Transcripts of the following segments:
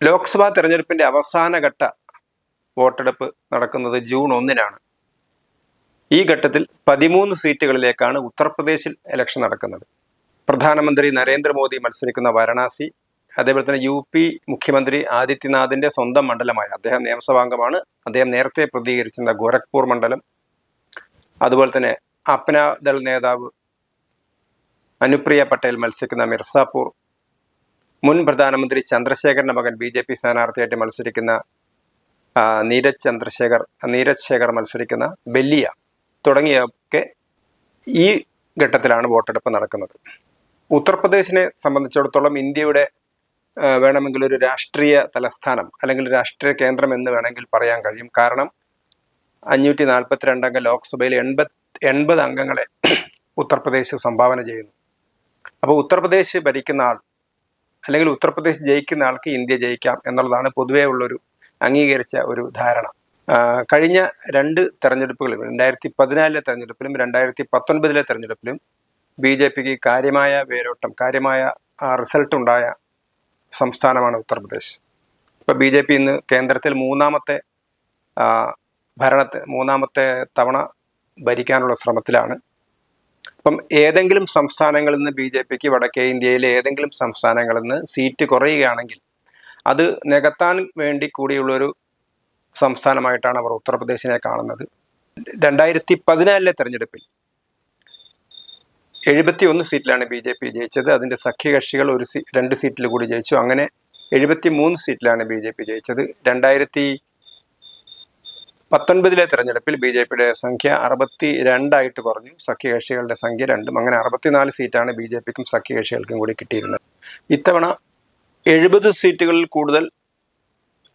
ലോക്സഭാ തെരഞ്ഞെടുപ്പിന്റെ അവസാനഘട്ട വോട്ടെടുപ്പ് നടക്കുന്നത് ജൂൺ ഒന്നിനാണ്. ഈ ഘട്ടത്തിൽ പതിമൂന്ന് സീറ്റുകളിലേക്കാണ് ഉത്തർപ്രദേശിൽ ഇലക്ഷൻ നടക്കുന്നത്. പ്രധാനമന്ത്രി നരേന്ദ്രമോദി മത്സരിക്കുന്ന വാരണാസി അതേപോലെ തന്നെ യു പി മുഖ്യമന്ത്രി ആദിത്യനാഥിന്റെ സ്വന്തം മണ്ഡലമായ അദ്ദേഹം നിയമസഭാംഗമാണ് അദ്ദേഹം നേരത്തെ പ്രതികരിച്ചിരുന്ന ഗോരഖ്പൂർ മണ്ഡലം അതുപോലെ തന്നെ അപ്നാദൾ നേതാവ് അനുപ്രിയ പട്ടേൽ മത്സരിക്കുന്ന മിർസാപൂർ മുൻ പ്രധാനമന്ത്രി ചന്ദ്രശേഖരന്റെ മകൻ ബി ജെ പി സ്ഥാനാർത്ഥിയായിട്ട് മത്സരിക്കുന്ന നീരജ് ചന്ദ്രശേഖർ നീരജ് ശേഖർ മത്സരിക്കുന്ന ബല്ലിയ തുടങ്ങിയൊക്കെ ഈ ഘട്ടത്തിലാണ് വോട്ടെടുപ്പ് നടക്കുന്നത്. ഉത്തർപ്രദേശിനെ സംബന്ധിച്ചിടത്തോളം ഇന്ത്യയുടെ വേണമെങ്കിൽ ഒരു രാഷ്ട്രീയ തലസ്ഥാനം അല്ലെങ്കിൽ രാഷ്ട്രീയ കേന്ദ്രം എന്ന് വേണമെങ്കിൽ പറയാൻ കഴിയും. കാരണം അഞ്ഞൂറ്റി നാൽപ്പത്തിരണ്ട് അംഗ ലോക്സഭയിൽ എൺപത് എൺപത് അംഗങ്ങളെ ഉത്തർപ്രദേശ് സംഭാവന ചെയ്യുന്നു. അപ്പോൾ ഉത്തർപ്രദേശ് ഭരിക്കുന്ന ആൾ അല്ലെങ്കിൽ ഉത്തർപ്രദേശ് ജയിക്കുന്ന ആൾക്ക് ഇന്ത്യ ജയിക്കാം എന്നുള്ളതാണ് പൊതുവേ ഉള്ളൊരു അംഗീകരിച്ച ഒരു ധാരണ. കഴിഞ്ഞ രണ്ട് തെരഞ്ഞെടുപ്പുകളിലും രണ്ടായിരത്തി പതിനാലിലെ തെരഞ്ഞെടുപ്പിലും രണ്ടായിരത്തി പത്തൊൻപതിലെ തെരഞ്ഞെടുപ്പിലും ബി ജെ പിക്ക് കാര്യമായ വേരോട്ടം കാര്യമായ റിസൾട്ട് ഉണ്ടായ സംസ്ഥാനമാണ് ഉത്തർപ്രദേശ്. ഇപ്പോൾ ബി ജെ പി ഇന്ന് കേന്ദ്രത്തിൽ മൂന്നാമത്തെ ഭരണത്തെ മൂന്നാമത്തെ തവണ ഭരിക്കാനുള്ള ശ്രമത്തിലാണ്. അപ്പം ഏതെങ്കിലും സംസ്ഥാനങ്ങളിൽ നിന്ന് ബി ജെ പിക്ക് വടക്കേ ഇന്ത്യയിലെ ഏതെങ്കിലും സംസ്ഥാനങ്ങളിൽ നിന്ന് സീറ്റ് കുറയുകയാണെങ്കിൽ അത് നികത്താൻ വേണ്ടി കൂടിയുള്ളൊരു സംസ്ഥാനമായിട്ടാണ് അവർ ഉത്തർപ്രദേശിനെ കാണുന്നത്. രണ്ടായിരത്തി പതിനാലിലെ തെരഞ്ഞെടുപ്പിൽ എഴുപത്തി ഒന്ന് സീറ്റിലാണ് ബി ജെ പി ജയിച്ചത്. അതിന്റെ സഖ്യകക്ഷികൾ ഒരു സീ രണ്ട് സീറ്റിൽ കൂടി ജയിച്ചു. അങ്ങനെ എഴുപത്തി മൂന്ന് സീറ്റിലാണ് ബി ജെ പി ജയിച്ചത്. രണ്ടായിരത്തി പത്തൊൻപതിലെ തെരഞ്ഞെടുപ്പിൽ ബി ജെ പിയുടെ സംഖ്യ അറുപത്തി രണ്ടായിട്ട് കുറഞ്ഞു. സഖ്യകക്ഷികളുടെ സംഖ്യ രണ്ടും. അങ്ങനെ അറുപത്തിനാല് സീറ്റാണ് ബി ജെ പിക്കും സഖ്യകക്ഷികൾക്കും കൂടി കിട്ടിയിരുന്നത്. ഇത്തവണ എഴുപത് സീറ്റുകളിൽ കൂടുതൽ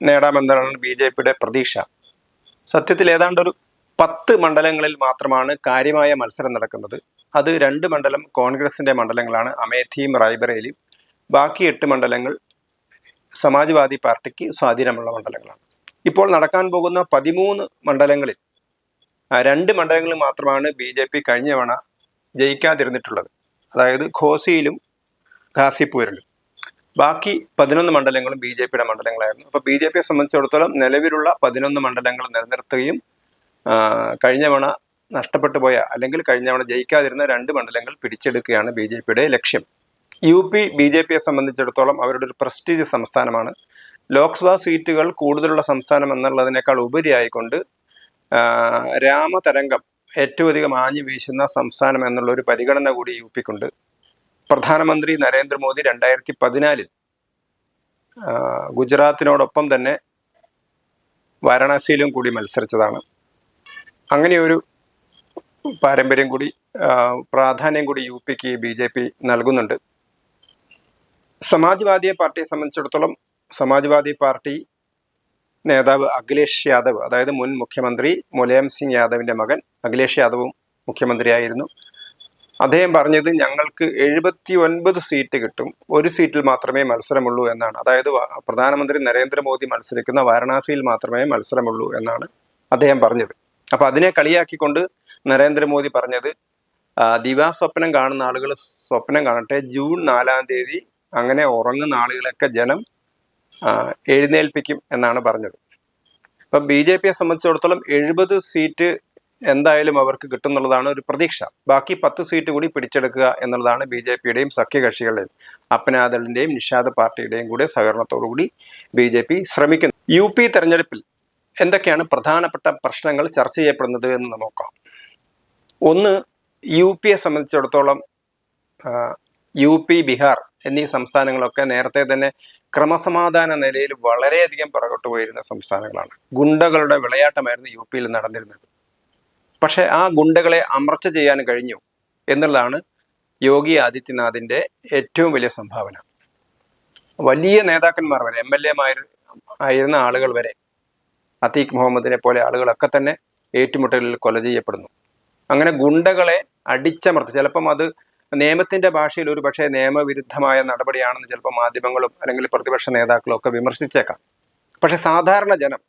നേടാമെന്നാണ് ബി ജെ പിയുടെ പ്രതീക്ഷ. സത്യത്തിൽ ഏതാണ്ട് ഒരു പത്ത് മണ്ഡലങ്ങളിൽ മാത്രമാണ് കാര്യമായ മത്സരം നടക്കുന്നത്. അത് രണ്ട് മണ്ഡലം കോൺഗ്രസിന്റെ മണ്ഡലങ്ങളാണ് അമേഠിയും റായ്ബറേലിയും. ബാക്കി എട്ട് മണ്ഡലങ്ങൾ സമാജ്വാദി പാർട്ടിക്ക് സ്വാധീനമുള്ള മണ്ഡലങ്ങളാണ്. ഇപ്പോൾ നടക്കാൻ പോകുന്ന പതിമൂന്ന് മണ്ഡലങ്ങളിൽ രണ്ട് മണ്ഡലങ്ങളിൽ മാത്രമാണ് ബി ജെ പി കഴിഞ്ഞ തവണ ജയിക്കാതിരുന്നിട്ടുള്ളത്. അതായത് ഖോസിയിലും ഘാസിപ്പൂരിലും ബാക്കി പതിനൊന്ന് മണ്ഡലങ്ങളും ബി ജെ പിയുടെ മണ്ഡലങ്ങളായിരുന്നു. അപ്പോൾ ബി ജെ പിയെ സംബന്ധിച്ചിടത്തോളം നിലവിലുള്ള പതിനൊന്ന് മണ്ഡലങ്ങൾ നിലനിർത്തുകയും കഴിഞ്ഞ തവണ നഷ്ടപ്പെട്ടു പോയ അല്ലെങ്കിൽ കഴിഞ്ഞ തവണ ജയിക്കാതിരുന്ന രണ്ട് മണ്ഡലങ്ങൾ പിടിച്ചെടുക്കുകയാണ് ബി ജെ പിയുടെ ലക്ഷ്യം. യു പി ബി ജെ പിയെ സംബന്ധിച്ചിടത്തോളം അവരുടെ ഒരു പ്രസ്റ്റീജ് സംസ്ഥാനമാണ് ലോക്സഭാ സീറ്റുകൾ കൂടുതലുള്ള സംസ്ഥാനം എന്നുള്ളതിനേക്കാൾ ഉപരിയായിക്കൊണ്ട് രാമതരംഗം ഏറ്റവും അധികം ആഞ്ഞു വീശുന്ന സംസ്ഥാനം എന്നുള്ള ഒരു പരിഗണന കൂടി യു പിക്കുണ്ട് പ്രധാനമന്ത്രി നരേന്ദ്രമോദി രണ്ടായിരത്തി പതിനാലിൽ ഗുജറാത്തിനോടൊപ്പം തന്നെ വാരണാസിയിലും കൂടി മത്സരിച്ചതാണ്. അങ്ങനെയൊരു പാരമ്പര്യം കൂടി പ്രാധാന്യം കൂടി യു പിക്ക് ബി ജെ പി നൽകുന്നുണ്ട്. സമാജ്വാദി പാർട്ടിയെ സംബന്ധിച്ചിടത്തോളം സമാജ്വാദി പാർട്ടി നേതാവ് അഖിലേഷ് യാദവ് അതായത് മുൻ മുഖ്യമന്ത്രി മുലായം സിംഗ് യാദവിന്റെ മകൻ അഖിലേഷ് യാദവും മുഖ്യമന്ത്രിയായിരുന്നു. അദ്ദേഹം പറഞ്ഞത് ഞങ്ങൾക്ക് എഴുപത്തി ഒൻപത് സീറ്റ് കിട്ടും ഒരു സീറ്റിൽ മാത്രമേ മത്സരമുള്ളൂ എന്നാണ്. അതായത് പ്രധാനമന്ത്രി നരേന്ദ്രമോദി മത്സരിക്കുന്ന വാരണാസിയിൽ മാത്രമേ മത്സരമുള്ളൂ എന്നാണ് അദ്ദേഹം പറഞ്ഞത്. അപ്പൊ അതിനെ കളിയാക്കിക്കൊണ്ട് നരേന്ദ്രമോദി പറഞ്ഞത് ആ, ദിവാസ്വപ്നം കാണുന്ന ആളുകൾ സ്വപ്നം കാണട്ടെ ജൂൺ നാലാം തീയതി അങ്ങനെ ഉറങ്ങുന്ന ആളുകളൊക്കെ ജനം എഴുന്നേൽപ്പിക്കും എന്നാണ് പറഞ്ഞത്. ഇപ്പം ബി ജെ പിയെ സംബന്ധിച്ചിടത്തോളം എഴുപത് സീറ്റ് എന്തായാലും അവർക്ക് കിട്ടുന്നുള്ളതാണ് ഒരു പ്രതീക്ഷ. ബാക്കി പത്ത് സീറ്റ് കൂടി പിടിച്ചെടുക്കുക എന്നുള്ളതാണ് ബി ജെ പിയുടെയും സഖ്യകക്ഷികളുടെയും അപ്പനാദളിന്റെയും നിഷാദ് പാർട്ടിയുടെയും കൂടെ സഹകരണത്തോടു കൂടി ബി ജെ പി ശ്രമിക്കുന്നു. യു പി തെരഞ്ഞെടുപ്പിൽ എന്തൊക്കെയാണ് പ്രധാനപ്പെട്ട പ്രശ്നങ്ങൾ ചർച്ച ചെയ്യപ്പെടുന്നത് എന്ന് നോക്കാം. ഒന്ന് യു പിയെ സംബന്ധിച്ചിടത്തോളം യു പി ബീഹാർ എന്നീ സംസ്ഥാനങ്ങളൊക്കെ നേരത്തെ തന്നെ ക്രമസമാധാന നിലയിൽ വളരെയധികം പുറകോട്ട് പോയിരുന്ന സംസ്ഥാനങ്ങളാണ്. ഗുണ്ടകളുടെ വിളയാട്ടമായിരുന്നു യു പിയിൽ നടന്നിരുന്നത്. പക്ഷെ ആ ഗുണ്ടകളെ അമർച്ച ചെയ്യാൻ കഴിഞ്ഞു എന്നുള്ളതാണ് യോഗി ആദിത്യനാഥിന്റെ ഏറ്റവും വലിയ സംഭാവന. വലിയ നേതാക്കന്മാർ വരെ എം എൽ ആയിരുന്ന ആളുകൾ വരെ അതീഖ് മുഹമ്മദിനെ പോലെ ആളുകളൊക്കെ തന്നെ ഏറ്റുമുട്ടലിൽ കൊല ചെയ്യപ്പെടുന്നു. അങ്ങനെ ഗുണ്ടകളെ അടിച്ചമർത്തി ചിലപ്പം അത് നിയമത്തിന്റെ ഭാഷയിൽ ഒരു പക്ഷേ നിയമവിരുദ്ധമായ നടപടിയാണെന്ന് ചിലപ്പോൾ മാധ്യമങ്ങളും അല്ലെങ്കിൽ പ്രതിപക്ഷ നേതാക്കളും ഒക്കെ വിമർശിച്ചേക്കാം. പക്ഷെ സാധാരണ ജനം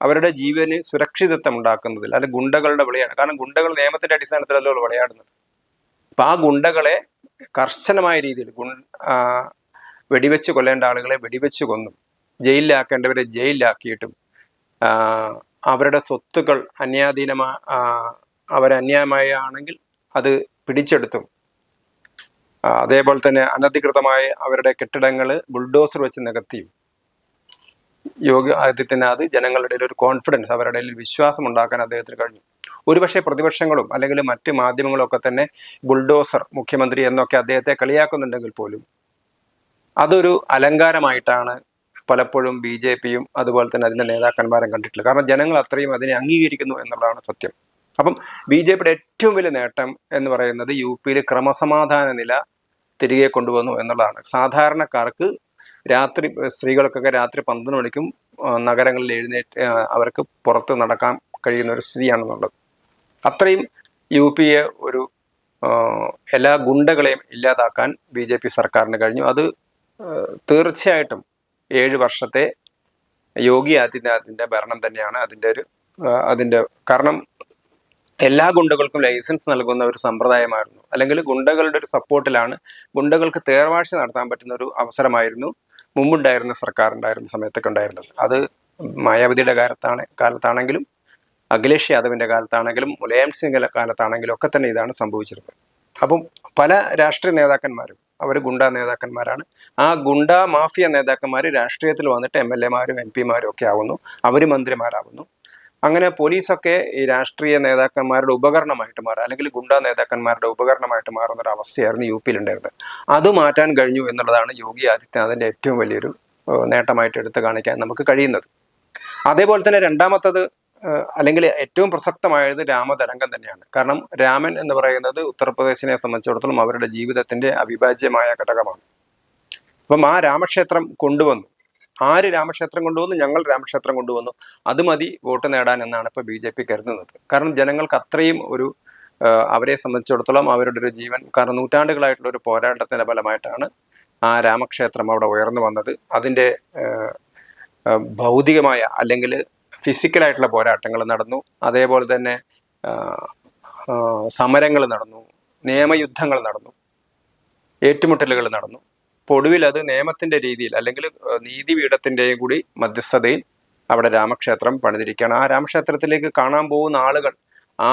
അവരുടെ ജീവന് സുരക്ഷിതത്വം ഉണ്ടാക്കുന്നതിൽ അല്ലെങ്കിൽ ഗുണ്ടകളുടെ വിളയാണ്. കാരണം ഗുണ്ടകൾ നിയമത്തിന്റെ അടിസ്ഥാനത്തിലല്ലോ വിളയാടുന്നത്. അപ്പൊ ആ ഗുണ്ടകളെ കർശനമായ രീതിയിൽ ഗുൺ വെടിവെച്ച് കൊല്ലേണ്ട ആളുകളെ വെടിവെച്ച് കൊന്നും ജയിലിലാക്കേണ്ടവരെ ജയിലിലാക്കിയിട്ടും അവരുടെ സ്വത്തുക്കൾ അന്യാധീനമാ അവരന്യായമായാണെങ്കിൽ അത് പിടിച്ചെടുത്തും അതേപോലെ തന്നെ അനധികൃതമായ അവരുടെ കെട്ടിടങ്ങൾ ബുൾഡോസർ വെച്ച് നികത്തിയും യോഗി ആദിത്യനാഥ് ജനങ്ങളുടെ ഒരു കോൺഫിഡൻസ് അവരുടെ വിശ്വാസം ഉണ്ടാക്കാൻ അദ്ദേഹത്തിന് കഴിഞ്ഞു. ഒരുപക്ഷെ പ്രതിപക്ഷങ്ങളും അല്ലെങ്കിൽ മറ്റ് മാധ്യമങ്ങളും ഒക്കെ തന്നെ ബുൾഡോസർ മുഖ്യമന്ത്രി എന്നൊക്കെ അദ്ദേഹത്തെ കളിയാക്കുന്നുണ്ടെങ്കിൽ പോലും അതൊരു അലങ്കാരമായിട്ടാണ് പലപ്പോഴും ബി ജെ പിയും അതുപോലെ തന്നെ അതിന്റെ നേതാക്കന്മാരും കണ്ടിട്ടുള്ളത്. കാരണം ജനങ്ങൾ അത്രയും അതിനെ അംഗീകരിക്കുന്നു എന്നുള്ളതാണ് സത്യം. അപ്പം ബി ജെ പിയുടെ ഏറ്റവും വലിയ നേട്ടം എന്ന് പറയുന്നത് യു പിയിൽ ക്രമസമാധാന നില തിരികെ കൊണ്ടുവന്നു എന്നുള്ളതാണ്. സാധാരണക്കാർക്ക് രാത്രി സ്ത്രീകൾക്കൊക്കെ രാത്രി പന്ത്രണ്ട് മണിക്കും നഗരങ്ങളിൽ എഴുന്നേറ്റ് അവർക്ക് പുറത്ത് നടക്കാൻ കഴിയുന്ന ഒരു സ്ഥിതിയാണെന്നുള്ളത്. അത്രയും യു പിയെ ഒരു എല്ലാ ഗുണ്ടകളെയും ഇല്ലാതാക്കാൻ ബി ജെ പി സർക്കാരിന് കഴിഞ്ഞു. അത് തീർച്ചയായിട്ടും ഏഴ് വർഷത്തെ യോഗി ആദിത്യനാഥിന്റെ ഭരണം തന്നെയാണ് അതിന്റെ ഒരു അതിന്റെ കാരണം. എല്ലാ ഗുണ്ടകൾക്കും ലൈസൻസ് നൽകുന്ന ഒരു സമ്പ്രദായമായിരുന്നു. അല്ലെങ്കിൽ ഗുണ്ടകളുടെ ഒരു സപ്പോർട്ടിലാണ് ഗുണ്ടകൾക്ക് തേർവാഴ്ച നടത്താൻ പറ്റുന്ന ഒരു അവസരമായിരുന്നു മുമ്പുണ്ടായിരുന്ന സർക്കാർ ഉണ്ടായിരുന്ന സമയത്തൊക്കെ ഉണ്ടായിരുന്നത്. അത് മായാവതിയുടെ കാലത്താണ് കാലത്താണെങ്കിലും അഖിലേഷ് യാദവിന്റെ കാലത്താണെങ്കിലും മുലായം സിംഗിന്റെ കാലത്താണെങ്കിലും ഒക്കെ തന്നെ ഇതാണ് സംഭവിച്ചിരുന്നത്. അപ്പം പല രാഷ്ട്രീയ നേതാക്കന്മാരും അവർ ഗുണ്ട നേതാക്കന്മാരാണ്. ആ ഗുണ്ട മാഫിയ നേതാക്കന്മാർ രാഷ്ട്രീയത്തിൽ വന്നിട്ട് എം എൽ എമാരും എം പിമാരും ഒക്കെ ആവുന്നു. അവർ മന്ത്രിമാരാവുന്നു. അങ്ങനെ പോലീസൊക്കെ ഈ രാഷ്ട്രീയ നേതാക്കന്മാരുടെ ഉപകരണമായിട്ട് മാറുക അല്ലെങ്കിൽ ഗുണ്ട നേതാക്കന്മാരുടെ ഉപകരണമായിട്ട് മാറുന്ന ഒരു അവസ്ഥയായിരുന്നു യു പിയിൽ ഉണ്ടായിരുന്നത് അത് മാറ്റാൻ കഴിഞ്ഞു എന്നുള്ളതാണ് യോഗി ആദിത്യനാഥിന്റെ ഏറ്റവും വലിയൊരു നേട്ടമായിട്ട് എടുത്തു കാണിക്കാൻ നമുക്ക് കഴിയുന്നത്. അതേപോലെ തന്നെ രണ്ടാമത്തത് അല്ലെങ്കിൽ ഏറ്റവും പ്രസക്തമായത് രാമതരംഗം തന്നെയാണ്. കാരണം രാമൻ എന്ന് പറയുന്നത് ഉത്തർപ്രദേശിനെ സംബന്ധിച്ചിടത്തോളം അവരുടെ ജീവിതത്തിന്റെ അവിഭാജ്യമായ ഘടകമാണ്. അപ്പം ആ രാമക്ഷേത്രം കൊണ്ടുവന്നു. ആര് രാമക്ഷേത്രം കൊണ്ടുവന്നു? ഞങ്ങൾ രാമക്ഷേത്രം കൊണ്ടുവന്നു. അത് മതി വോട്ട് നേടാൻ എന്നാണ് ഇപ്പോൾ ബി ജെ പി കരുതുന്നത്. കാരണം ജനങ്ങൾക്ക് അത്രയും ഒരു അവരെ സംബന്ധിച്ചിടത്തോളം അവരുടെ ഒരു ജീവൻ കാരണം നൂറ്റാണ്ടുകളായിട്ടുള്ള ഒരു പോരാട്ടത്തിന്റെ ഫലമായിട്ടാണ് ആ രാമക്ഷേത്രം അവിടെ ഉയർന്നു വന്നത്. അതിന്റെ ഭൗതികമായ അല്ലെങ്കിൽ ഫിസിക്കലായിട്ടുള്ള പോരാട്ടങ്ങൾ നടന്നു. അതേപോലെ തന്നെ സമരങ്ങൾ നടന്നു. നിയമയുദ്ധങ്ങൾ നടന്നു. ഏറ്റുമുട്ടലുകൾ നടന്നു. അപ്പോൾ ഒടുവിൽ അത് നിയമത്തിന്റെ രീതിയിൽ അല്ലെങ്കിൽ നീതി നീതിപീഠത്തിന്റെയും കൂടി മധ്യസ്ഥതയിൽ അവിടെ രാമക്ഷേത്രം പണിതിരിക്കുകയാണ്. ആ രാമക്ഷേത്രത്തിലേക്ക് കാണാൻ പോകുന്ന ആളുകൾ ആ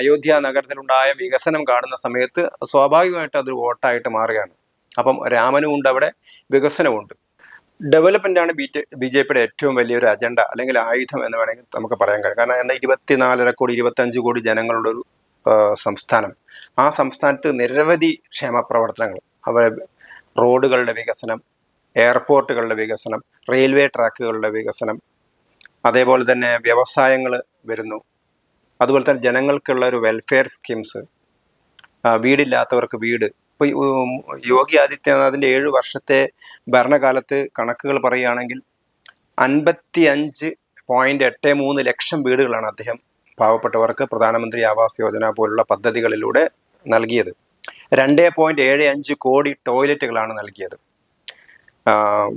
അയോധ്യ നഗരത്തിലുണ്ടായ വികസനം കാണുന്ന സമയത്ത് സ്വാഭാവികമായിട്ട് അതൊരു വോട്ടായിട്ട് മാറുകയാണ്. അപ്പം രാമനും ഉണ്ട് അവിടെ വികസനമുണ്ട് ഡെവലപ്മെന്റ് ആണ് ബി ബി ജെ പിയുടെ ഏറ്റവും വലിയൊരു അജണ്ട അല്ലെങ്കിൽ ആയുധം എന്ന് വേണമെങ്കിൽ നമുക്ക് പറയാൻ കഴിയും. കാരണം എന്നാൽ ഇരുപത്തിനാലര കോടി ഇരുപത്തഞ്ച് കോടി ജനങ്ങളുടെ ഒരു സംസ്ഥാനം. ആ സംസ്ഥാനത്ത് നിരവധി ക്ഷേമ പ്രവർത്തനങ്ങൾ അവരെ റോഡുകളുടെ വികസനം എയർപോർട്ടുകളുടെ വികസനം റെയിൽവേ ട്രാക്കുകളുടെ വികസനം അതേപോലെ തന്നെ വ്യവസായങ്ങൾ വരുന്നു. അതുപോലെ തന്നെ ജനങ്ങൾക്കുള്ള ഒരു വെൽഫെയർ സ്കീംസ് വീടില്ലാത്തവർക്ക് വീട്. ഇപ്പോൾ യോഗി ആദിത്യനാഥിന്റെ ഏഴ് വർഷത്തെ ഭരണകാലത്ത് കണക്കുകൾ പറയുകയാണെങ്കിൽ അൻപത്തി അഞ്ച് പോയിന്റ് എട്ട് മൂന്ന് ലക്ഷം വീടുകളാണ് അദ്ദേഹം പാവപ്പെട്ടവർക്ക് പ്രധാനമന്ത്രി ആവാസ് യോജന പോലുള്ള പദ്ധതികളിലൂടെ നൽകിയത്. രണ്ട് പോയിന്റ് ഏഴ് അഞ്ച് കോടി ടോയ്ലറ്റുകളാണ് നൽകിയത്.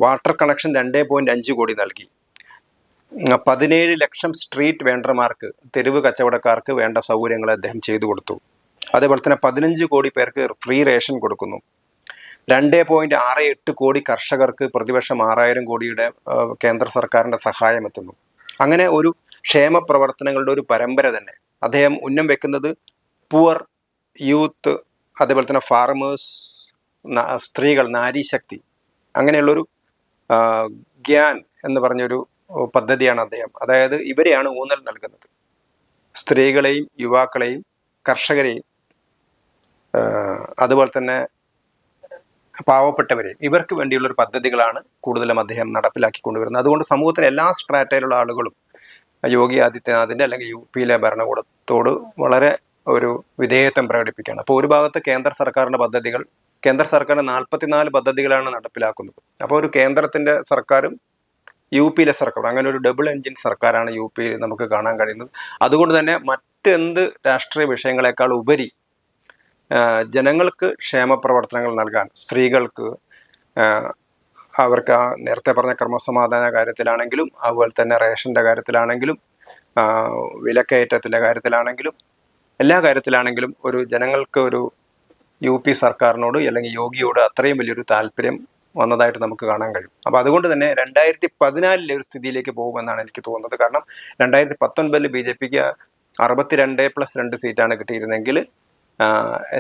വാട്ടർ കണക്ഷൻ രണ്ട് പോയിന്റ് അഞ്ച് കോടി നൽകി. പതിനേഴ് ലക്ഷം സ്ട്രീറ്റ് വെണ്ടർമാർക്ക് തെരുവ് കച്ചവടക്കാർക്ക് വേണ്ട സൗകര്യങ്ങൾ അദ്ദേഹം ചെയ്തു കൊടുത്തു. അതേപോലെ തന്നെ പതിനഞ്ച് കോടി പേർക്ക് ഫ്രീ റേഷൻ കൊടുക്കുന്നു. രണ്ട് പോയിന്റ് ആറ് എട്ട് കോടി കർഷകർക്ക് പ്രതിവർഷം ആറായിരം കോടിയുടെ കേന്ദ്ര സർക്കാരിന്റെ സഹായം എത്തുന്നു. അങ്ങനെ ഒരു ക്ഷേമ പ്രവർത്തനങ്ങളുടെ ഒരു പരമ്പര തന്നെ. അദ്ദേഹം ഉന്നം വെക്കുന്നത് പുവർ യൂത്ത് അതേപോലെ തന്നെ ഫാർമേഴ്സ് സ്ത്രീകൾ നാരീശക്തി അങ്ങനെയുള്ളൊരു ഗ്യാൻ എന്ന് പറഞ്ഞൊരു പദ്ധതിയാണ് അദ്ദേഹം. അതായത് ഇവരെയാണ് ഊന്നൽ നൽകുന്നത്. സ്ത്രീകളെയും യുവാക്കളെയും കർഷകരെയും അതുപോലെ തന്നെ പാവപ്പെട്ടവരെയും ഇവർക്ക് വേണ്ടിയുള്ള ഒരു പദ്ധതികളാണ് കൂടുതലും അദ്ദേഹം നടപ്പിലാക്കി കൊണ്ടുവരുന്നത് അതുകൊണ്ട് സമൂഹത്തിലെ എല്ലാ സ്ട്രാറ്റയിലുള്ള ആളുകളും യോഗി ആദിത്യനാഥിന്റെ അല്ലെങ്കിൽ യു പിയിലെ ഭരണകൂടത്തോട് വളരെ ഒരു വിധേയത്വം പ്രകടിപ്പിക്കുകയാണ്. അപ്പോൾ ഒരു ഭാഗത്ത് കേന്ദ്ര സർക്കാരിന്റെ പദ്ധതികൾ കേന്ദ്ര സർക്കാർ നാൽപ്പത്തിനാല് പദ്ധതികളാണ് നടപ്പിലാക്കുന്നത്. അപ്പോൾ ഒരു കേന്ദ്രത്തിന്റെ സർക്കാരും യു പിയിലെ സർക്കാർ അങ്ങനെ ഒരു ഡബിൾ എൻജിൻ സർക്കാരാണ് യു പിയിൽ നമുക്ക് കാണാൻ കഴിയുന്നത്. അതുകൊണ്ട് തന്നെ മറ്റെന്ത് രാഷ്ട്രീയ വിഷയങ്ങളെക്കാൾ ഉപരി ജനങ്ങൾക്ക് ക്ഷേമ പ്രവർത്തനങ്ങൾ നൽകാൻ സ്ത്രീകൾക്ക് അവർക്ക് ആ നേരത്തെ പറഞ്ഞ ക്രമസമാധാന കാര്യത്തിലാണെങ്കിലും അതുപോലെ തന്നെ റേഷന്റെ കാര്യത്തിലാണെങ്കിലും വിലക്കയറ്റത്തിന്റെ കാര്യത്തിലാണെങ്കിലും എല്ലാ കാര്യത്തിലാണെങ്കിലും ഒരു ജനങ്ങൾക്ക് ഒരു യു പി സർക്കാരിനോട് അല്ലെങ്കിൽ യോഗിയോട് അത്രയും വലിയൊരു താല്പര്യം വന്നതായിട്ട് നമുക്ക് കാണാൻ കഴിയും. അപ്പോൾ അതുകൊണ്ട് തന്നെ രണ്ടായിരത്തി പതിനാലിലെ ഒരു സ്ഥിതിയിലേക്ക് പോകുമെന്നാണ് എനിക്ക് തോന്നുന്നത്. കാരണം രണ്ടായിരത്തി പത്തൊൻപതിൽ ബി ജെ പിക്ക് അറുപത്തിരണ്ട് പ്ലസ് രണ്ട് സീറ്റാണ് കിട്ടിയിരുന്നെങ്കിൽ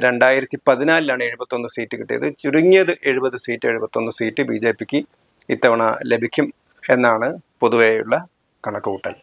രണ്ടായിരത്തി പതിനാലിലാണ് എഴുപത്തൊന്ന് സീറ്റ് കിട്ടിയത്. ചുരുങ്ങിയത് എഴുപത് സീറ്റ് എഴുപത്തൊന്ന് സീറ്റ് ബി ജെ പിക്ക് ഇത്തവണ ലഭിക്കും എന്നാണ് പൊതുവെയുള്ള കണക്കുകൂട്ടൽ.